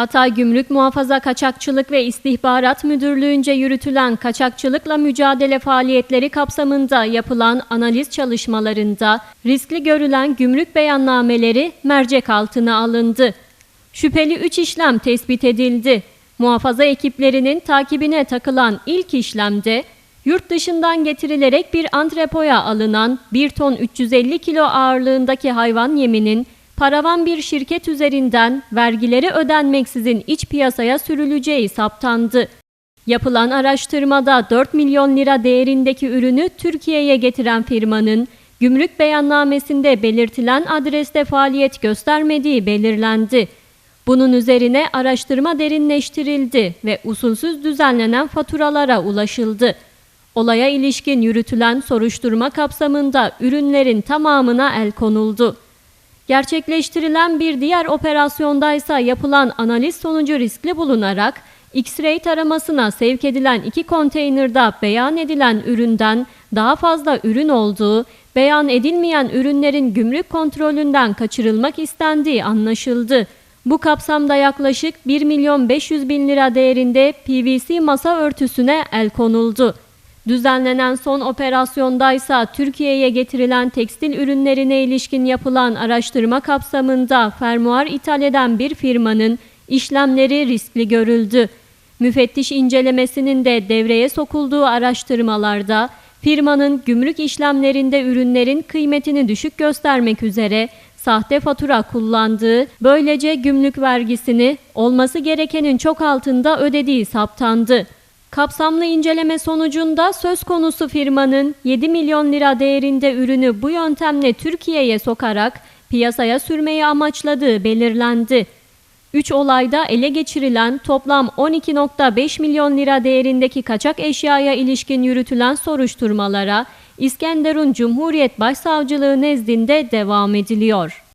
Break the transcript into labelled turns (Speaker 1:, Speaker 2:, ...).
Speaker 1: Hatay Gümrük Muhafaza Kaçakçılık ve İstihbarat Müdürlüğü'nce yürütülen kaçakçılıkla mücadele faaliyetleri kapsamında yapılan analiz çalışmalarında riskli görülen gümrük beyannameleri mercek altına alındı. Şüpheli 3 işlem tespit edildi. Muhafaza ekiplerinin takibine takılan ilk işlemde yurt dışından getirilerek bir antrepoya alınan 1 ton 350 kilo ağırlığındaki hayvan yeminin paravan bir şirket üzerinden vergileri ödenmeksizin iç piyasaya sürüleceği saptandı. Yapılan araştırmada 4 milyon lira değerindeki ürünü Türkiye'ye getiren firmanın gümrük beyannamesinde belirtilen adreste faaliyet göstermediği belirlendi. Bunun üzerine araştırma derinleştirildi ve usulsüz düzenlenen faturalara ulaşıldı. Olaya ilişkin yürütülen soruşturma kapsamında ürünlerin tamamına el konuldu. Gerçekleştirilen bir diğer operasyondaysa yapılan analiz sonucu riskli bulunarak X-ray taramasına sevk edilen iki konteynerda beyan edilen üründen daha fazla ürün olduğu, beyan edilmeyen ürünlerin gümrük kontrolünden kaçırılmak istendiği anlaşıldı. Bu kapsamda yaklaşık 1 milyon 500 bin lira değerinde PVC masa örtüsüne el konuldu. Düzenlenen son operasyondaysa Türkiye'ye getirilen tekstil ürünlerine ilişkin yapılan araştırma kapsamında fermuar ithal eden bir firmanın işlemleri riskli görüldü. Müfettiş incelemesinin de devreye sokulduğu araştırmalarda firmanın gümrük işlemlerinde ürünlerin kıymetini düşük göstermek üzere sahte fatura kullandığı, böylece gümrük vergisini olması gerekenin çok altında ödediği saptandı. Kapsamlı inceleme sonucunda söz konusu firmanın 7 milyon lira değerinde ürünü bu yöntemle Türkiye'ye sokarak piyasaya sürmeyi amaçladığı belirlendi. 3 olayda ele geçirilen toplam 12.5 milyon lira değerindeki kaçak eşyaya ilişkin yürütülen soruşturmalara İskenderun Cumhuriyet Başsavcılığı nezdinde devam ediliyor.